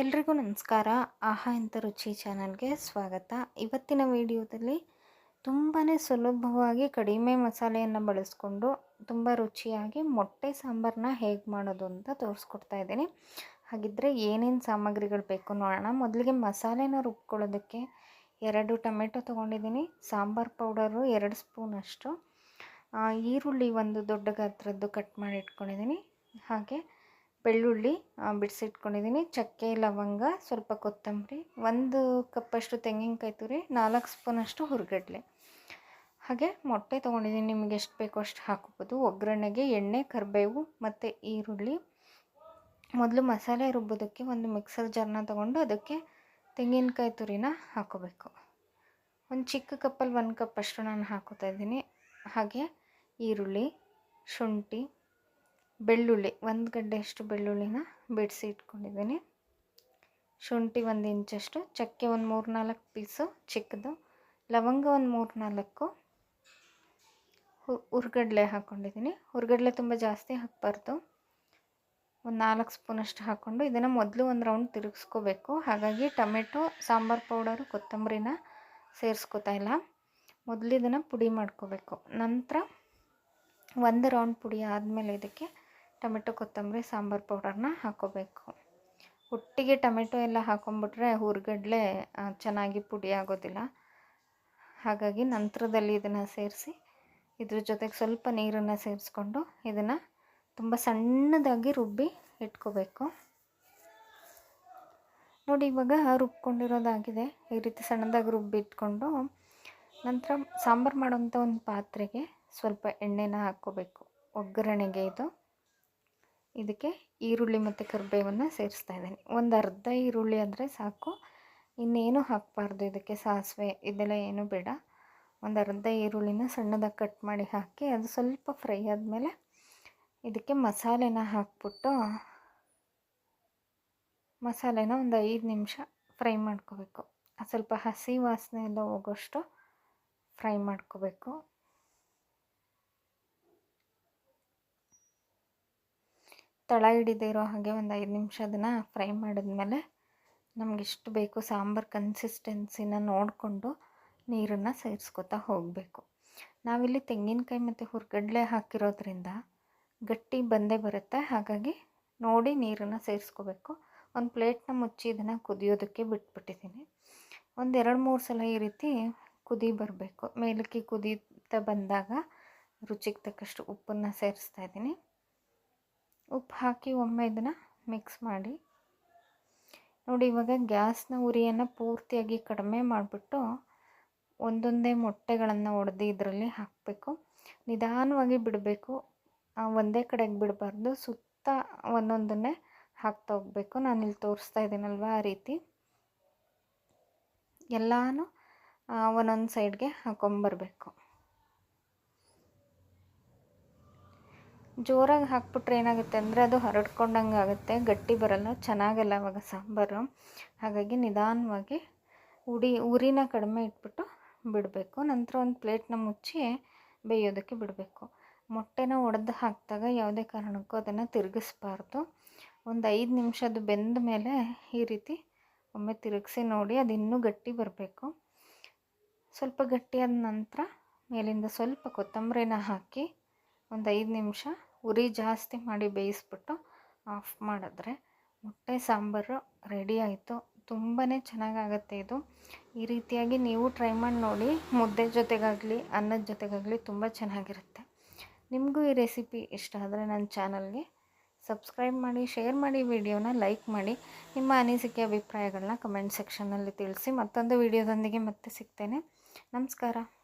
ಎಲ್ರಿಗೂ ನಮಸ್ಕಾರ. ಆಹಾ ಇಂಥ ರುಚಿ ಚಾನಲ್ಗೆ ಸ್ವಾಗತ. ಇವತ್ತಿನ ವಿಡಿಯೋದಲ್ಲಿ ತುಂಬಾ ಸುಲಭವಾಗಿ ಕಡಿಮೆ ಮಸಾಲೆಯನ್ನು ಬಳಸ್ಕೊಂಡು ತುಂಬ ರುಚಿಯಾಗಿ ಮೊಟ್ಟೆ ಸಾಂಬಾರನ್ನ ಹೇಗೆ ಮಾಡೋದು ಅಂತ ತೋರಿಸ್ಕೊಡ್ತಾ ಇದ್ದೀನಿ. ಹಾಗಿದ್ದರೆ ಏನೇನು ಸಾಮಗ್ರಿಗಳು ಬೇಕು ನೋಡೋಣ. ಮೊದಲಿಗೆ ಮಸಾಲೆನ ರುಬ್ಕೊಳ್ಳೋದಕ್ಕೆ ಎರಡು ಟೊಮೆಟೊ ತೊಗೊಂಡಿದ್ದೀನಿ. ಸಾಂಬಾರು ಪೌಡರು ಎರಡು ಸ್ಪೂನಷ್ಟು ಅಷ್ಟು. ಈರುಳ್ಳಿ ಒಂದು ದೊಡ್ಡ ಗಾತ್ರದ್ದು ಕಟ್ ಮಾಡಿ ಇಟ್ಕೊಂಡಿದ್ದೀನಿ. ಹಾಗೆ ಬೆಳ್ಳುಳ್ಳಿ ಬಿಡಿಸಿಟ್ಕೊಂಡಿದ್ದೀನಿ ಚಕ್ಕೆ, ಲವಂಗ, ಸ್ವಲ್ಪ ಕೊತ್ತಂಬರಿ, ಒಂದು ಕಪ್ಪಷ್ಟು ತೆಂಗಿನಕಾಯಿ ತುರಿ, ನಾಲ್ಕು ಸ್ಪೂನಷ್ಟು ಹುರ್ಗಡ್ಲೆ. ಹಾಗೆ ಮೊಟ್ಟೆ ತೊಗೊಂಡಿದ್ದೀನಿ ನಿಮಗೆ ಎಷ್ಟು ಬೇಕೋ ಅಷ್ಟು ಹಾಕೋಬೋದು. ಒಗ್ಗರಣೆಗೆ ಎಣ್ಣೆ, ಕರಿಬೇವು ಮತ್ತು ಈರುಳ್ಳಿ. ಮೊದಲು ಮಸಾಲೆ ರುಬ್ಬೋದಕ್ಕೆ ಒಂದು ಮಿಕ್ಸರ್ ಜಾರ್ನ ತೊಗೊಂಡು ಅದಕ್ಕೆ ತೆಂಗಿನಕಾಯಿ ತುರಿನ ಹಾಕೋಬೇಕು. ಒಂದು ಚಿಕ್ಕ ಕಪ್ಪಲ್ಲಿ ಒಂದು ಕಪ್ಪಷ್ಟು ನಾನು ಹಾಕೋತಾ ಇದ್ದೀನಿ. ಹಾಗೆ ಈರುಳ್ಳಿ, ಶುಂಠಿ ಬೆಳ್ಳುಳ್ಳಿ, ಒಂದು ಗಡ್ಡೆಯಷ್ಟು ಬೆಳ್ಳುಳ್ಳಿನ ಬಿಡಿಸಿ ಇಟ್ಕೊಂಡಿದ್ದೀನಿ. ಶುಂಠಿ ಒಂದು ಇಂಚಷ್ಟು, ಚಕ್ಕೆ ಒಂದು ಮೂರು ನಾಲ್ಕು ಪೀಸು ಚಿಕ್ಕದು, ಲವಂಗ ಒಂದು ಮೂರು ನಾಲ್ಕು ಹುರ್ಗಡ್ಲೆ ಹಾಕ್ಕೊಂಡಿದ್ದೀನಿ ಹುರ್ಗಡ್ಲೆ ತುಂಬ ಜಾಸ್ತಿ ಹಾಕಬಾರ್ದು. ಒಂದು ನಾಲ್ಕು ಸ್ಪೂನಷ್ಟು ಹಾಕ್ಕೊಂಡು ಇದನ್ನು ಮೊದಲು ಒಂದು ರೌಂಡ್ ತಿರುಗಿಸ್ಕೋಬೇಕು. ಹಾಗಾಗಿ ಟೊಮೆಟೊ, ಸಾಂಬಾರು ಪೌಡರು, ಕೊತ್ತಂಬರಿನ ಸೇರಿಸ್ಕೊತಾ ಇಲ್ಲ. ಮೊದಲು ಇದನ್ನು ಪುಡಿ ಮಾಡ್ಕೋಬೇಕು. ನಂತರ ಒಂದು ರೌಂಡ್ ಪುಡಿ ಆದಮೇಲೆ ಇದಕ್ಕೆ ಟೊಮೆಟೊ ಕೊತ್ತಂಬರಿ, ಸಾಂಬಾರು ಪೌಡರ್ನ ಹಾಕೋಬೇಕು. ಒಟ್ಟಿಗೆ ಟೊಮೆಟೊ ಎಲ್ಲ ಹಾಕೊಂಡ್ಬಿಟ್ರೆ ಹುರ್ಗಡ್ಲೆ ಚೆನ್ನಾಗಿ ಪುಡಿ ಆಗೋದಿಲ್ಲ. ಹಾಗಾಗಿ ನಂತರದಲ್ಲಿ ಇದನ್ನು ಸೇರಿಸಿ, ಇದ್ರ ಜೊತೆಗೆ ಸ್ವಲ್ಪ ನೀರನ್ನು ಸೇರಿಸ್ಕೊಂಡು ಇದನ್ನು ತುಂಬ ಸಣ್ಣದಾಗಿ ರುಬ್ಬಿ ಇಟ್ಕೋಬೇಕು. ನೋಡಿ, ಇವಾಗ ರುಬ್ಕೊಂಡಿರೋದಾಗಿದೆ. ಈ ರೀತಿ ಸಣ್ಣದಾಗಿ ರುಬ್ಬಿ ಇಟ್ಕೊಂಡು ನಂತರ ಸಾಂಬಾರು ಮಾಡೋಂಥ ಒಂದು ಪಾತ್ರೆಗೆ ಸ್ವಲ್ಪ ಎಣ್ಣೆನ ಹಾಕ್ಕೋಬೇಕು. ಒಗ್ಗರಣೆಗೆ ಇದು. ಇದಕ್ಕೆ ಈರುಳ್ಳಿ ಮತ್ತು ಕರಿಬೇವನ್ನು ಸೇರಿಸ್ತಾ ಇದ್ದೀನಿ. ಒಂದು ಅರ್ಧ ಈರುಳ್ಳಿ ಅಂದರೆ ಸಾಕು. ಇನ್ನೇನು ಹಾಕಬಾರ್ದು ಇದಕ್ಕೆ ಸಾಸಿವೆ, ಇದೆಲ್ಲ ಏನು ಬೇಡ. ಒಂದು ಅರ್ಧ ಈರುಳ್ಳಿನ ಸಣ್ಣದಾಗಿ ಕಟ್ ಮಾಡಿ ಹಾಕಿ ಅದು ಸ್ವಲ್ಪ ಫ್ರೈ ಆದಮೇಲೆ ಇದಕ್ಕೆ ಮಸಾಲೆನ ಹಾಕ್ಬಿಟ್ಟು ಮಸಾಲೆನ ಒಂದು ಐದು ನಿಮಿಷ ಫ್ರೈ ಮಾಡ್ಕೋಬೇಕು. ಸ್ವಲ್ಪ ಹಸಿ ವಾಸನೆ ಎಲ್ಲ ಹೋಗೋಷ್ಟು ಫ್ರೈ ಮಾಡ್ಕೋಬೇಕು. ತಳ ಹಿಡಿದೇ ಇರೋ ಹಾಗೆ ಒಂದು ಐದು ನಿಮಿಷ ಅದನ್ನು ಫ್ರೈ ಮಾಡಿದ್ಮೇಲೆ ನಮ್ಗೆ ಎಷ್ಟು ಬೇಕು ಸಾಂಬಾರು ಕನ್ಸಿಸ್ಟೆನ್ಸಿನ ನೋಡಿಕೊಂಡು ನೀರನ್ನು ಸೇರಿಸ್ಕೊತಾ ಹೋಗಬೇಕು. ನಾವಿಲ್ಲಿ ತೆಂಗಿನಕಾಯಿ ಮತ್ತು ಹುರ್ಗಡ್ಲೆ ಹಾಕಿರೋದ್ರಿಂದ ಗಟ್ಟಿ ಬಂದೇ ಬರುತ್ತೆ. ಹಾಗಾಗಿ ನೋಡಿ ನೀರನ್ನು ಸೇರಿಸ್ಕೋಬೇಕು. ಒಂದು ಪ್ಲೇಟ್ನ ಮುಚ್ಚಿ ಇದನ್ನು ಕುದಿಯೋದಕ್ಕೆ ಬಿಟ್ಬಿಟ್ಟಿದ್ದೀನಿ ಒಂದು ಎರಡು ಮೂರು ಸಲ ಈ ರೀತಿ ಕುದಿ ಬರಬೇಕು. ಮೇಲಕ್ಕೆ ಕುದೀತಾ ಬಂದಾಗ ರುಚಿಗೆ ತಕ್ಕಷ್ಟು ಉಪ್ಪನ್ನು ಸೇರಿಸ್ತಾ ಇದ್ದೀನಿ ಉಪ್ಪು ಹಾಕಿ ಒಮ್ಮೆ ಇದನ್ನು ಮಿಕ್ಸ್ ಮಾಡಿ. ನೋಡಿ ಇವಾಗ ಗ್ಯಾಸ್ನ ಉರಿಯನ್ನು ಪೂರ್ತಿಯಾಗಿ ಕಡಿಮೆ ಮಾಡಿಬಿಟ್ಟು ಒಂದೊಂದೇ ಮೊಟ್ಟೆಗಳನ್ನು ಒಡೆದು ಇದರಲ್ಲಿ ಹಾಕಬೇಕು. ನಿಧಾನವಾಗಿ ಬಿಡಬೇಕು. ಒಂದೇ ಕಡೆಗೆ ಬಿಡಬಾರ್ದು. ಸುತ್ತ ಒಂದೊಂದನ್ನೇ ಹಾಕ್ತಾ ಹೋಗಬೇಕು. ಇಲ್ಲಿ ತೋರಿಸ್ತಾ ಇದ್ದೀನಲ್ವ ಆ ರೀತಿ. ಎಲ್ಲನೂ ಒಂದೊಂದು ಸೈಡ್ಗೆ ಹಾಕೊಂಬರ್ಬೇಕು ಜೋರಾಗಿ ಹಾಕ್ಬಿಟ್ರೆ ಏನಾಗುತ್ತೆ ಅಂದರೆ ಅದು ಹರಡ್ಕೊಂಡಂಗೆ ಆಗುತ್ತೆ, ಗಟ್ಟಿ ಬರಲ್ಲ ಚೆನ್ನಾಗಲ್ಲ ಅವಾಗ ಸಾಂಬಾರು. ಹಾಗಾಗಿ ನಿಧಾನವಾಗಿ ಉಡಿ, ಉರಿನ ಕಡಿಮೆ ಇಟ್ಬಿಟ್ಟು ಬಿಡಬೇಕು. ನಂತರ ಒಂದು ಪ್ಲೇಟ್ನ ಮುಚ್ಚಿ ಬೇಯೋದಕ್ಕೆ ಬಿಡಬೇಕು. ಮೊಟ್ಟೆನ ಒಡೆದು ಹಾಕಿದಾಗ ಯಾವುದೇ ಕಾರಣಕ್ಕೂ ಅದನ್ನು ತಿರುಗಿಸ್ಬಾರ್ದು. ಒಂದು ಐದು ನಿಮಿಷ ಬೆಂದ ಮೇಲೆ ಈ ರೀತಿ ಒಮ್ಮೆ ತಿರುಗಿಸಿ ನೋಡಿ, ಅದು ಇನ್ನೂ ಗಟ್ಟಿ ಬರಬೇಕು. ಸ್ವಲ್ಪ ಗಟ್ಟಿಯಾದ ನಂತರ ಮೇಲಿಂದ ಸ್ವಲ್ಪ ಕೊತ್ತಂಬರಿನ ಹಾಕಿ ಒಂದು ಐದು ನಿಮಿಷ ಉರಿ ಜಾಸ್ತಿ ಮಾಡಿ ಬೇಯಿಸ್ಬಿಟ್ಟು ಆಫ್ ಮಾಡಿದ್ರೆ ಮೊಟ್ಟೆ ಸಾಂಬಾರು ರೆಡಿ ಆಯಿತು. ತುಂಬಾ ಚೆನ್ನಾಗಾಗತ್ತೆ ಇದು. ಈ ರೀತಿಯಾಗಿ ನೀವು ಟ್ರೈ ಮಾಡಿ ನೋಡಿ, ಮುದ್ದೆ ಜೊತೆಗಾಗಲಿ, ಅನ್ನದ ಜೊತೆಗಾಗಲಿ ತುಂಬ ಚೆನ್ನಾಗಿರುತ್ತೆ. ನಿಮಗೂ ಈ ರೆಸಿಪಿ ಇಷ್ಟ ಆದರೆ ನನ್ನ ಚಾನಲ್ಗೆ ಸಬ್ಸ್ಕ್ರೈಬ್ ಮಾಡಿ, ಶೇರ್ ಮಾಡಿ, ವಿಡಿಯೋನ ಲೈಕ್ ಮಾಡಿ. ನಿಮ್ಮ ಅನಿಸಿಕೆ ಅಭಿಪ್ರಾಯಗಳನ್ನ ಕಮೆಂಟ್ ಸೆಕ್ಷನ್ನಲ್ಲಿ ತಿಳಿಸಿ. ಮತ್ತೊಂದು ವಿಡಿಯೋದೊಂದಿಗೆ ಮತ್ತೆ ಸಿಗ್ತೇನೆ. ನಮಸ್ಕಾರ.